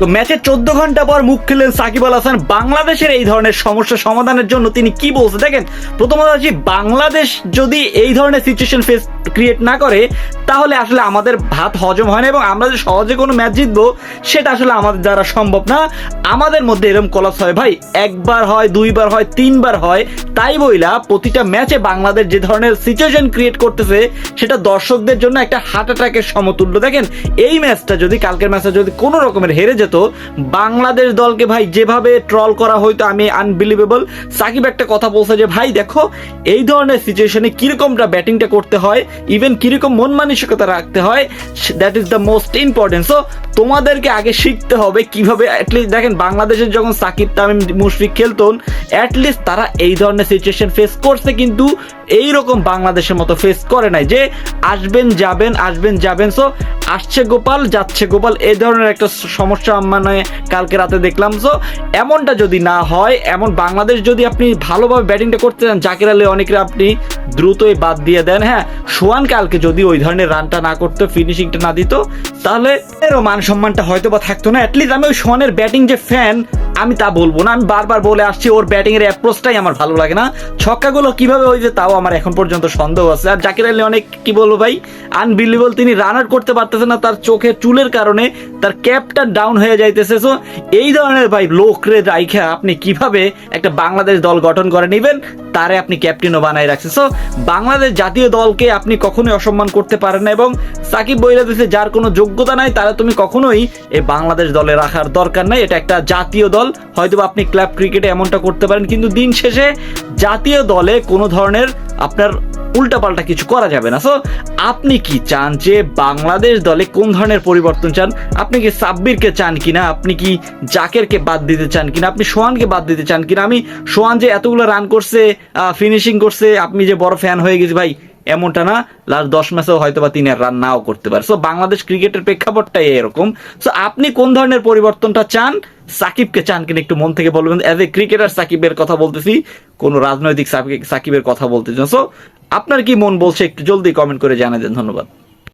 তো ম্যাচের চোদ্দ ঘণ্টা পর মুখ খেলেন সাকিব আল হাসান। বাংলাদেশের এই ধরনের সমস্যা সমাধানের জন্য তিনি কি বলছে? দেখেন, প্রথমত আছি বাংলাদেশ যদি এই ধরনের সিচুয়েশন ফেস ক্রিয়েট না করে তাহলে আসলে আমাদের ভাত হজম হয় না এবং আমরা যে সহজে কোনো ম্যাচ জিতবো, সেটা আসলে আমাদের দ্বারা সম্ভব না। আমাদের মধ্যে এরকম কলাপস হয়, ভাই, একবার হয়, দুইবার হয়, তিনবার হয়, তাই বইলা প্রতিটা ম্যাচে বাংলাদেশ যে ধরনের সিচুয়েশন ক্রিয়েট করতেছে, সেটা দর্শকদের জন্য একটা হার্ট অ্যাটাকের সমতুল্য। দেখেন, এই ম্যাচটা যদি, কালকের ম্যাচটা যদি কোনো রকমের হেরে যেত, বাংলাদেশ দলকে, ভাই, যেভাবে ট্রল করা হয়তো আমি আনবিলিভেবল সাকিব একটা কথা বলছে যে, ভাই, দেখো, এই ধরনের সিচুয়েশনে কিরকমটা ব্যাটিংটা করতে হয় ইভেন কীরকম মন মানসিকতা রাখতে হয় that is the most important so তোমাদেরকে আগে শিখতে হবে কীভাবে অ্যাটলিস্ট দেখেন, বাংলাদেশের যখন সাকিব তামিম মুশফিক খেলতন অ্যাটলিস্ট তারা এই ধরনের সিচুয়েশন ফেস করছে, কিন্তু এইরকম বাংলাদেশের মতো ফেস করে নাই যে আসবেন, যাবেন আসবেন, যাবেন। সো আসছে গোপাল, যাচ্ছে গোপাল। এই ধরনের একটা সমস্যা মানে কালকে রাতে দেখলাম। সো এমনটা যদি না হয়, এমন বাংলাদেশ যদি আপনি ভালোভাবে ব্যাটিংটা করতে চান, জাকির আলী অনেকের আপনি দ্রুতই বাদ দিয়ে দেন। হ্যাঁ সোয়ান কালকে যদি ওই ধরনের রানটা না করতো ফিনিশিংটা না দিত, তাহলে এরও মান সম্মানটা হয়তো বা থাকতো না। অ্যাটলিস্ট আমি ওই সোয়ানের ব্যাটিং যে ফ্যান আমি তা বলব না, আমি বারবার বলে আসছি, ওর ব্যাটিং এর অ্যাপ্রোচটাই আমার ভালো লাগে না। ছক্কাগুলো কীভাবে হয়েছে তাও আমার এখন পর্যন্ত সন্দেহ আছে। আর জাকির আলী অনেক কি বলব ভাই আনবিলিভেবল তিনি রান আউট করতে পারতেছে না, তার চোখের চুলের কারণে তার ক্যাপটা ডাউন হয়ে যাইতেছে। সো এই ধরনের ভাই লোকরে রাইখা আপনি কীভাবে একটা বাংলাদেশ দল গঠন করে নেবেন তারে আপনি ক্যাপ্টেনও বানাই রাখছেন। সো বাংলাদেশ জাতীয় দলকে আপনি কখনোই অসম্মান করতে পারেন না এবং সাকিব দিচ্ছে যার কোনো যোগ্যতা নাই, তারা তুমি কখনোই এই বাংলাদেশ দলে রাখার দরকার নাই। এটা একটা জাতীয় দল হয়তো আপনি ক্লাব ক্রিকেটে এমনটা করতে পারেন, কিন্তু দিন শেষে জাতীয় দলে কোনো ধরনের আপনার উল্টাপাল্টা কিছু করা যাবে না। সো আপনি কি চান যে বাংলাদেশ দলে কোন ধরনের পরিবর্তন চান? আপনি কি সাব্বিরকে চান কিনা? আপনি কি জাকেরকে বাদ দিতে চান কিনা? আপনি সোহানকে বাদ দিতে চান কিনা? আমি সোহান যে এতগুলো রান করছে ফিনিশিং করছে, আপনি যে বড় ফ্যান হয়ে গেছি ভাই, এমনটা না। লাস্ট দশ ম্যাচেও হয়তো বা তিনি রান নাও করতে পারে। সো বাংলাদেশ ক্রিকেটের প্রেক্ষাপটটাই এরকম। সো আপনি কোন ধরনের পরিবর্তনটা চান? সাকিবকে চান কিনা একটু মন থেকে বলবেন। অ্যাজ এ ক্রিকেটার সাকিবের কথা বলতেছি। কোনো রাজনৈতিক সাকিবের কথা বলতেছি সো আপনার কি মন বলছে একটু জলদি কমেন্ট করে জানাই দেন ধন্যবাদ।